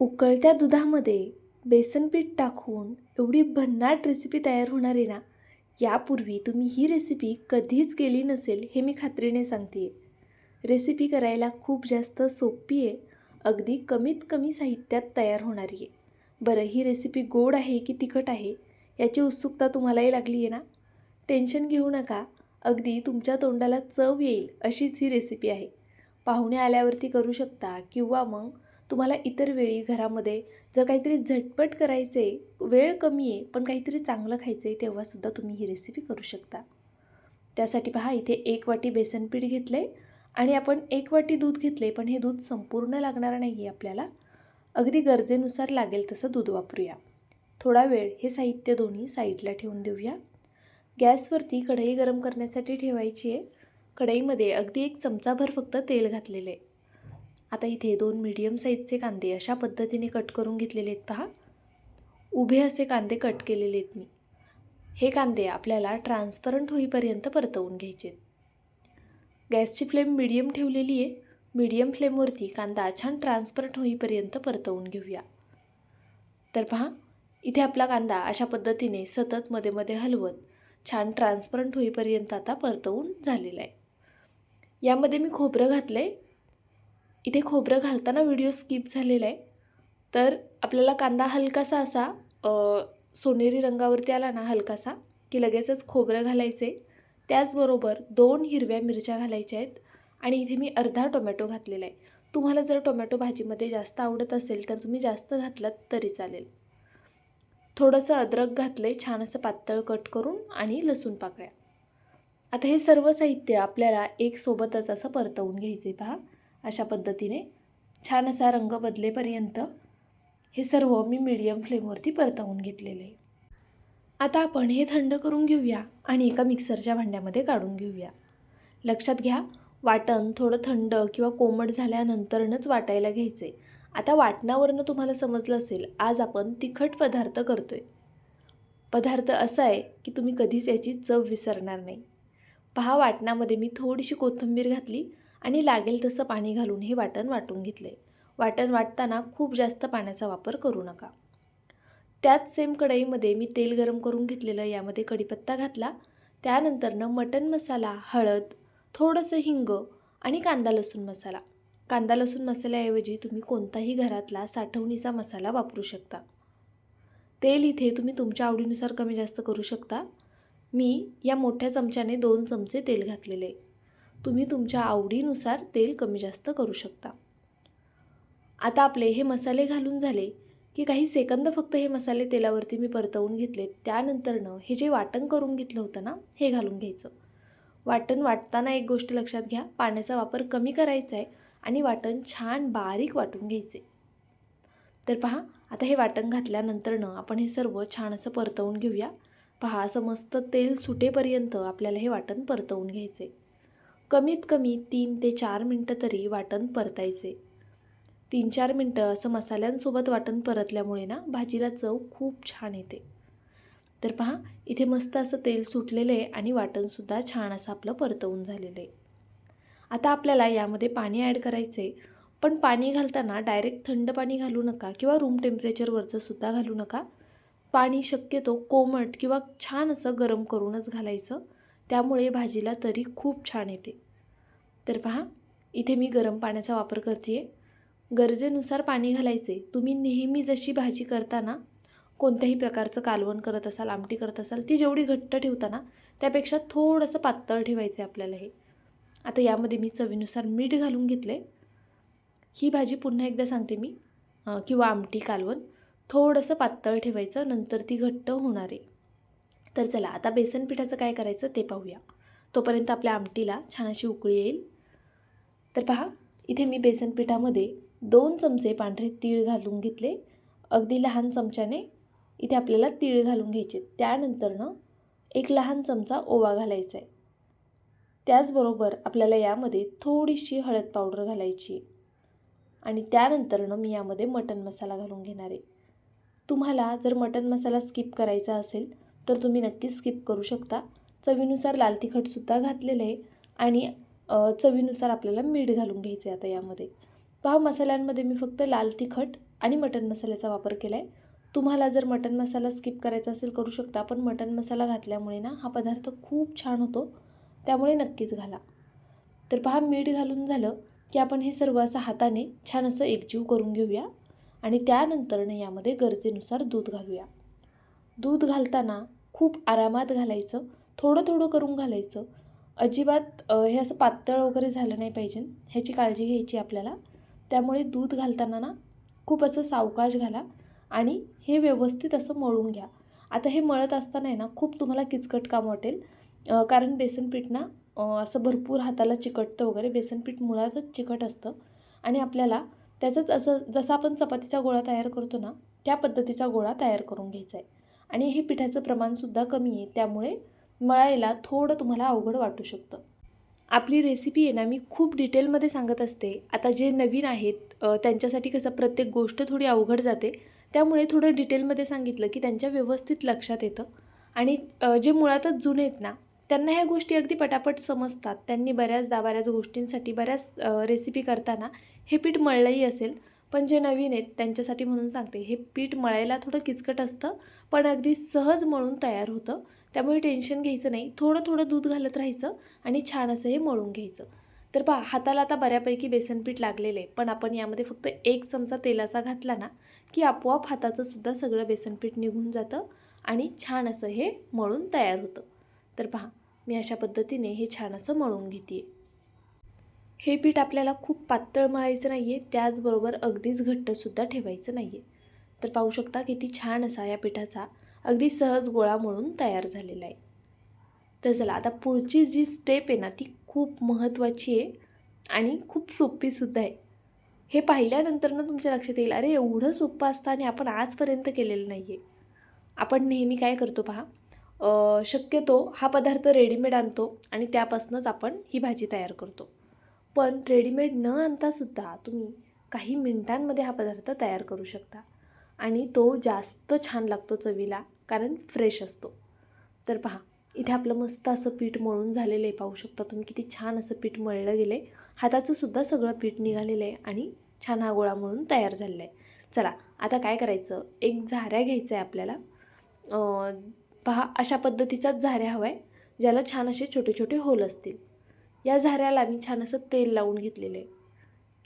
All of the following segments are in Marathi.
उकळत्या दुधामध्ये बेसन पीठ टाकून एवढी भन्नाट रेसिपी तयार होणार आहे ना यापूर्वी तुम्ही ही रेसिपी कधीच केली नसेल हे मी खात्रीने सांगते आहे रेसिपी करायला खूप जास्त सोपी आहे अगदी कमीत कमी साहित्यात तयार होणारी आहे. बरं ही रेसिपी गोड आहे की तिखट आहे याची उत्सुकता तुम्हालाही लागली आहे ना? टेन्शन घेऊ नका अगदी तुमच्या तोंडाला चव येईल अशीच ही रेसिपी आहे. पाहुणे आल्यावरती करू शकता किंवा मग तुम्हाला इतर वेळी घरामध्ये जर काहीतरी झटपट करायचे वेळ कमी आहे पण काहीतरी चांगलं खायचं आहे तेव्हासुद्धा तुम्ही ही रेसिपी करू शकता. त्यासाठी पहा इथे एक वाटी बेसन पीठ घेतलं आहे आणि आपण एक वाटी दूध घेतले पण हे दूध संपूर्ण लागणार नाही आहे आपल्याला. अगदी गरजेनुसार लागेल तसं दूध वापरूया. थोडा वेळ हे साहित्य दोन्ही साईडला ठेवून देऊया. गॅसवरती कढई गरम करण्यासाठी ठेवायची आहे. कढईमध्ये अगदी एक चमचाभर फक्त तेल घातलेलं आहे. आता इथे दोन मीडियम साईजचे कांदे अशा पद्धतीने कट करून घेतलेले आहेत पहा. उभे असे कांदे कट केलेले आहेत मी. हे कांदे आपल्याला ट्रान्सपरंट होईपर्यंत परतवून घ्यायचे आहेत. गॅसची फ्लेम मीडियम ठेवलेली आहे. मीडियम फ्लेमवरती कांदा छान ट्रान्सपरंट होईपर्यंत परतवून घेऊया. तर पहा इथे आपला कांदा अशा पद्धतीने सतत मध्ये मध्ये हलवत छान ट्रान्सपरंट होईपर्यंत आता परतवून झालेला आहे. यामध्ये मी खोबरं घातलं आहे इथे खोबरं घालताना व्हिडिओ स्किप झालेला आहे. तर आपल्याला कांदा हलकासा असा सोनेरी रंगावरती आला ना हलकासा की लगेचच खोबरं घालायचं. आहे त्याचबरोबर दोन हिरव्या मिरच्या घालायच्या आहेत आणि इथे मी अर्धा टोमॅटो घातलेला आहे. तुम्हाला जर टोमॅटो भाजीमध्ये जास्त आवडत असेल तर तुम्ही जास्त घातलात तरी चालेल. थोडंसं अद्रक घातलं आहे छान असं पातळ कट करून आणि लसूण पाकळ्या. आता हे सर्व साहित्य आपल्याला एक सोबतच असं परतवून घ्यायचं आहे पहा. अशा पद्धतीने छान असा रंग बदलेपर्यंत हे सर्व मी मीडियम फ्लेमवरती परतवून घेतलेले. आहे आता आपण हे थंड करून घेऊया आणि एका मिक्सरच्या भांड्यामध्ये काढून घेऊया. लक्षात घ्या वाटण थोडं थंड किंवा कोमट झाल्यानंतरनंच वाटायला घ्यायचं. आहे आता वाटणावरनं तुम्हाला समजलं असेल आज आपण तिखट पदार्थ करतो आहे पदार्थ असा आहे की तुम्ही कधीच याची चव विसरणार नाही. पहा वाटणामध्ये मी थोडीशी कोथिंबीर घातली आणि लागेल तसं पाणी घालून हे वाटण वाटून घेतलं आहे वाटण वाटताना खूप जास्त पाण्याचा वापर करू नका. त्याच सेम कढईमध्ये मी तेल गरम करून घेतलेलं यामध्ये कढीपत्ता घातला. त्यानंतरनं मटन मसाला हळद थोडंसं हिंग आणि कांदा लसूण मसाला. कांदा लसूण मसाल्याऐवजी तुम्ही कोणताही घरातला साठवणीचा मसाला वापरू शकता. तेल इथे तुम्ही तुमच्या आवडीनुसार कमी जास्त करू शकता. मी या मोठ्या चमच्याने दोन चमचे तेल घातलेले. तुम्ही तुमच्या आवडीनुसार तेल कमी जास्त करू शकता. आता आपले हे मसाले घालून झाले की काही सेकंद फक्त हे मसाले तेलावरती मी परतवून घेतले. त्यानंतरनं हे जे वाटण करून घेतलं होतं ना हे घालून घ्यायचं. वाटण वाटताना एक गोष्ट लक्षात घ्या पाण्याचा वापर कमी करायचा आहे आणि वाटण छान बारीक वाटून घ्यायचे. तर पहा आता हे वाटण घातल्यानंतरनं आपण हे सर्व छान असं परतवून घेऊया. पहा असं मस्त तेल सुटेपर्यंत आपल्याला हे वाटण परतवून घ्यायचे कमीत कमी तीन ते चार मिनटं तरी वाटण परतायचे. तीन चार मिनटं असं मसाल्यांसोबत वाटण परतल्यामुळे ना भाजीला चव खूप छान येते. तर पहा इथे मस्त असं तेल सुटलेलं आहे आणि वाटणसुद्धा छान असं आपलं परतवून झालेलं आहे. आता आपल्याला यामध्ये पाणी ॲड करायचं आहे पण पाणी घालताना डायरेक्ट थंड पाणी घालू नका किंवा रूम टेम्परेचरवरचं सुद्धा घालू नका. पाणी शक्यतो कोमट किंवा छान असं गरम करूनच घालायचं. त्यामुळे भाजीला तरी खूप छान येते. तर पहा इथे मी गरम पाण्याचा वापर करते आहे गरजेनुसार पाणी घालायचे. तुम्ही नेहमी जशी भाजी करताना कोणत्याही प्रकारचं कालवण करत असाल आमटी करत असाल ती जेवढी घट्ट ठेवताना त्यापेक्षा थोडंसं पातळ ठेवायचं आहे आपल्याला हे. आता यामध्ये मी चवीनुसार मीठ घालून घेतले ही भाजी पुन्हा एकदा सांगते मी किंवा आमटी कालवण थोडंसं पातळ ठेवायचं नंतर ती घट्ट होणार आहे. तर चला आता बेसन पिठाचं काय करायचं ते पाहूया. तोपर्यंत आपल्या आमटीला छान अशी उकळी येईल. तर पहा इथे मी बेसन पिठामध्ये दोन चमचे पांढरे तीळ घालून घेतले. अगदी लहान चमच्याने इथे आपल्याला तीळ घालून घ्यायचे. त्यानंतरनं एक लहान चमचा ओवा घालायचा आहे. त्याचबरोबर आपल्याला यामध्ये थोडीशी हळद पावडर घालायची आणि त्यानंतरनं मी यामध्ये मटन मसाला घालून घेणार आहे. तुम्हाला जर मटन मसाला स्किप करायचा असेल तर तुम्ही नक्कीच स्किप करू शकता. चवीनुसार लाल तिखटसुद्धा घातलेलं आहे आणि चवीनुसार आपल्याला मीठ घालून घ्यायचं आहे आता यामध्ये. पहा मसाल्यांमध्ये मी फक्त लाल तिखट आणि मटण मसाल्याचा वापर केला आहे तुम्हाला जर मटण मसाला स्किप करायचा असेल करू शकता पण मटण मसाला घातल्यामुळे ना हा पदार्थ खूप छान होतो. त्यामुळे नक्कीच घाला. तर पहा मीठ घालून झालं की आपण हे सर्व असं हाताने छान असं एकजीव करून घेऊया आणि त्यानंतरनं यामध्ये गरजेनुसार दूध घालूया. दूध घालताना खूप आरामात घालायचं थोडं थोडं करून घालायचं. अजिबात हे असं पातळ वगैरे झालं नाही पाहिजे. ह्याची काळजी घ्यायची आपल्याला. त्यामुळे दूध घालताना ना खूप असं सावकाश घाला आणि हे व्यवस्थित असं मळून घ्या. आता हे मळत असताना आहे ना खूप तुम्हाला किचकट काम वाटेल. कारण बेसनपीठ ना असं भरपूर हाताला चिकटतं वगैरे. बेसनपीठ मुळातच चिकट असतं. आणि आपल्याला त्याचंच असं जसं आपण चपातीचा गोळा तयार करतो ना त्या पद्धतीचा गोळा तयार करून घ्यायचा आहे. आणि हे पिठाचं प्रमाणसुद्धा कमी आहे त्यामुळे मळायला थोडं तुम्हाला अवघड वाटू शकतं. आपली रेसिपी आहे ना मी खूप डिटेलमध्ये सांगत असते. आता जे नवीन आहेत त्यांच्यासाठी कसं प्रत्येक गोष्ट थोडी अवघड जाते. त्यामुळे थोडं डिटेलमध्ये सांगितलं की त्यांच्या व्यवस्थित लक्षात येतं. आणि जे मुळातच जुने आहेत ना त्यांना ह्या गोष्टी अगदी पटापट समजतात. त्यांनी बऱ्याचदा बऱ्याच गोष्टींसाठी बऱ्याच रेसिपी करताना हे पीठ मळलंही असेल. पण जे नवीन आहेत त्यांच्यासाठी म्हणून सांगते हे पीठ मळायला थोडं किचकट असतं पण अगदी सहज मळून तयार होतं. त्यामुळे टेन्शन घ्यायचं नाही थोडं थोडं दूध घालत राहायचं आणि छान असं हे मळून घ्यायचं. तर पहा हाताला आता बऱ्यापैकी बेसनपीठ लागलेलं आहे पण आपण यामध्ये फक्त एक चमचा तेलाचा घातला ना की आपोआप हाताचं सुद्धा सगळं बेसनपीठ निघून जातं आणि छान असं हे मळून तयार होतं. तर पहा मी अशा पद्धतीने हे छान असं मळून घेते हे पीठ आपल्याला खूप पातळ मळायचं नाही आहे त्याचबरोबर अगदीच घट्टसुद्धा ठेवायचं नाही आहे तर पाहू शकता किती छान असा या पिठाचा अगदी सहज गोळा म्हणून तयार झालेला आहे. तर चला आता पुढची जी स्टेप आहे ना ती खूप महत्त्वाची आहे आणि खूप सोपीसुद्धा आहे. हे पाहिल्यानंतर ना तुमच्या लक्षात येईल अरे एवढं सोपं असतं आणि आपण आजपर्यंत केलेलं नाही आहे आपण नेहमी काय करतो पहा शक्यतो हा पदार्थ रेडीमेड आणतो आणि त्यापासूनच आपण ही भाजी तयार करतो. पण रेडीमेड न आणतासुद्धा तुम्ही काही मिनटांमध्ये हा पदार्थ तयार करू शकता. आणि तो जास्त छान लागतो चवीला कारण फ्रेश असतो. तर पहा इथे आपलं मस्त असं पीठ मळून झालेलं आहे. पाहू शकता तुम्ही किती छान असं पीठ मळलं गेलं आहे हाताचंसुद्धा सगळं पीठ निघालेलं आहे आणि छान हा गोळा मळून तयार झालेला आहे. चला आता काय करायचं? एक झाऱ्या घ्यायचा आहे आपल्याला. पहा अशा पद्धतीचाच झाऱ्या हवा आहे ज्याला छान असे छोटे छोटे होल असतील. या झाऱ्याला मी छान असं तेल लावून घेतलेलं आहे.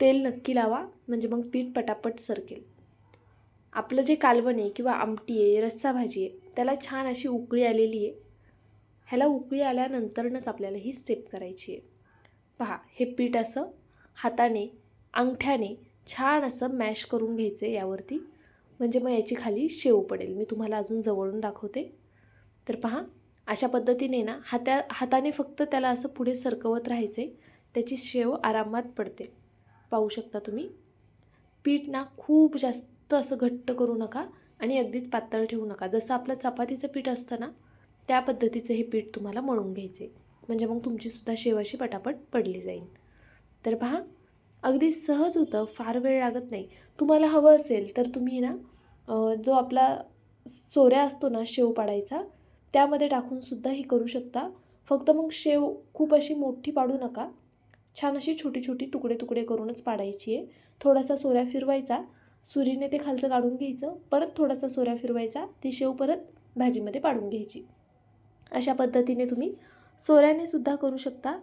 तेल नक्की लावा म्हणजे मग पीठ पटापट सरकेल. आपलं जे कालवण आहे किंवा आमटी आहे रस्सा भाजी आहे त्याला छान अशी उकळी आलेली आहे. ह्याला उकळी आल्यानंतरनंच आपल्याला ही स्टेप करायची आहे. पहा हे पीठ असं हाताने अंगठ्याने छान असं मॅश करून घ्यायचं आहे यावरती. म्हणजे मग याची खाली शेव पडेल. मी तुम्हाला अजून जवळून दाखवते. तर पहा अशा पद्धतीने ना हात्या हाताने फक्त त्याला असं पुढे सरकवत राहायचं. आहे त्याची शेव आरामात पडते. पाहू शकता तुम्ही? पीठ ना खूप जास्त असं घट्ट करू नका आणि अगदीच पातळ ठेवू नका. जसं आपलं चपातीचं पीठ असतं ना त्या पद्धतीचं हे पीठ तुम्हाला मळून घ्यायचे. म्हणजे मग तुमचीसुद्धा शेवाशी पटापट पडली जाईल. तर पहा अगदी सहज होतं फार वेळ लागत नाही. तुम्हाला हवं असेल तर तुम्ही ना जो आपला सोऱ्या असतो ना शेव पाडायचा त्यामध्ये टाकूनसुद्धा ही करू शकता. फक्त मग शेव खूप अशी मोठी पाडू नका. छान अशी छोटी छोटी तुकडे तुकडे करूनच पाडायची आहे. थोडासा सोऱ्या फिरवायचा. सुरीने ते खालचं काढून घ्यायचं. परत थोडासा सोऱ्या फिरवायचा. ती शेव परत भाजीमध्ये पाडून घ्यायची. अशा पद्धतीने तुम्ही सोऱ्याने सुद्धा करू शकता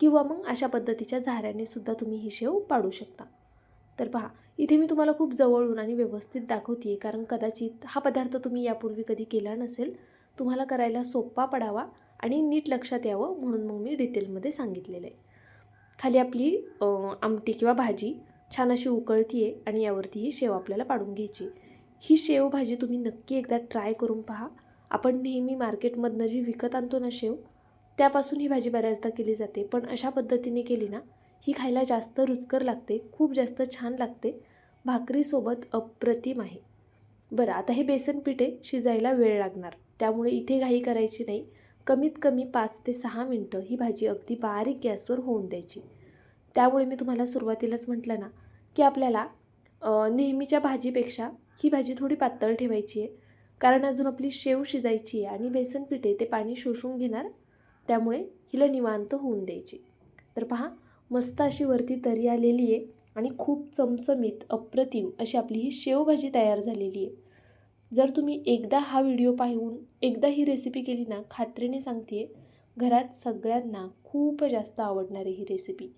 किंवा मग अशा पद्धतीच्या झाऱ्याने सुद्धा तुम्ही ही शेव पाडू शकता. तर पहा इथे मी तुम्हाला खूप जवळून आणि व्यवस्थित दाखवते कारण कदाचित हा पदार्थ तुम्ही यापूर्वी कधी केला नसेल. तुम्हाला करायला सोपा पडावा आणि नीट लक्षात यावं म्हणून मग मी डिटेलमध्ये सांगितलेलं आहे. खाली आपली आमटी किंवा भाजी छान अशी उकळती आहे आणि यावरती ही शेव आपल्याला पाडून घ्यायची ही शेव भाजी तुम्ही नक्की एकदा ट्राय करून पहा. आपण नेहमी मार्केटमधनं जी विकत आणतो ना शेव त्यापासून ही भाजी बऱ्याचदा केली जाते. पण अशा पद्धतीने केली ना ही खायला जास्त रुचकर लागते खूप जास्त छान लागते. भाकरीसोबत अप्रतिम आहे. बरं आता हे बेसन पीठ आहे शिजायला वेळ लागणार. त्यामुळे इथे घाई करायची नाही. कमीत कमी पाच ते सहा मिनटं ही भाजी अगदी बारीक गॅसवर होऊन द्यायची. त्यामुळे मी तुम्हाला सुरुवातीलाच म्हटलं ना की आपल्याला नेहमीच्या भाजीपेक्षा ही भाजी थोडी पातळ ठेवायची आहे. कारण अजून आपली शेव शिजायची आहे आणि बेसन पिठे ते पाणी शोषून घेणार त्यामुळे हिला निवांत होऊन द्यायची. तर पहा मस्त अशी वरती तरी आलेली आहे आणि खूप चमचमीत अप्रतिम अशी आपली ही शेवभाजी तयार झालेली आहे. जर तुम्ही एकदा हा व्हिडिओ पाहून एकदा ही रेसिपी केली ना खात्रीने सांगते घरात सगळ्यांना खूप जास्त आवडणारी ही रेसिपी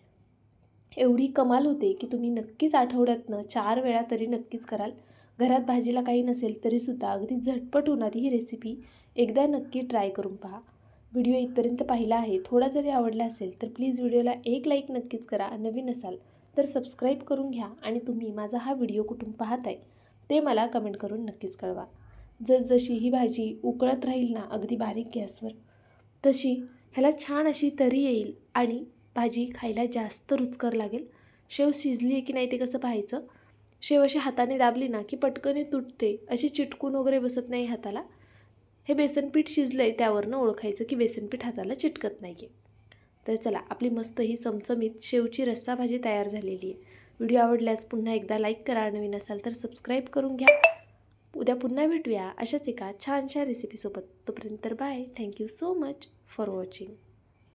एवढी कमाल होते की तुम्ही नक्कीच आठवड्यातनं चार वेळा तरी नक्कीच कराल. घरात भाजीला काही नसेल तरीसुद्धा अगदी झटपट होणारी ही रेसिपी एकदा नक्की ट्राय करून पहा. व्हिडिओ इथपर्यंत पाहिला आहे. थोडा जरी आवडला असेल तर प्लीज व्हिडिओला एक लाईक नक्कीच करा. नवीन असाल तर सबस्क्राईब करून घ्या आणि तुम्ही माझा हा व्हिडिओ कुठून पाहत आहे ते मला कमेंट करून नक्कीच कळवा. जसजशी ही भाजी उकळत राहील ना अगदी बारीक गॅसवर तशी ह्याला छान अशी तरी येईल आणि भाजी खायला जास्त रुचकर लागेल. शेव शिजली आहे की नाही ते कसं पाहायचं? शेव अशी हाताने दाबली ना की पटकन तुटते अशी चिटकून वगैरे बसत नाही हाताला. हे बेसनपीठ शिजलं आहे त्यावरनं ओळखायचं की बेसनपीठ हाताला चिटकत नाही आहे तर चला आपली मस्त ही चमचमीत शेवची रस्सा भाजी तयार झालेली आहे व्हिडिओ आवडल्यास पुन्हा एकदा लाईक करा नवीन असाल तर सबस्क्राईब करून घ्या. उद्या पुन्हा भेटूया अशाच एका छानशा रेसिपीसोबत तोपर्यंत bye thank you so much for watching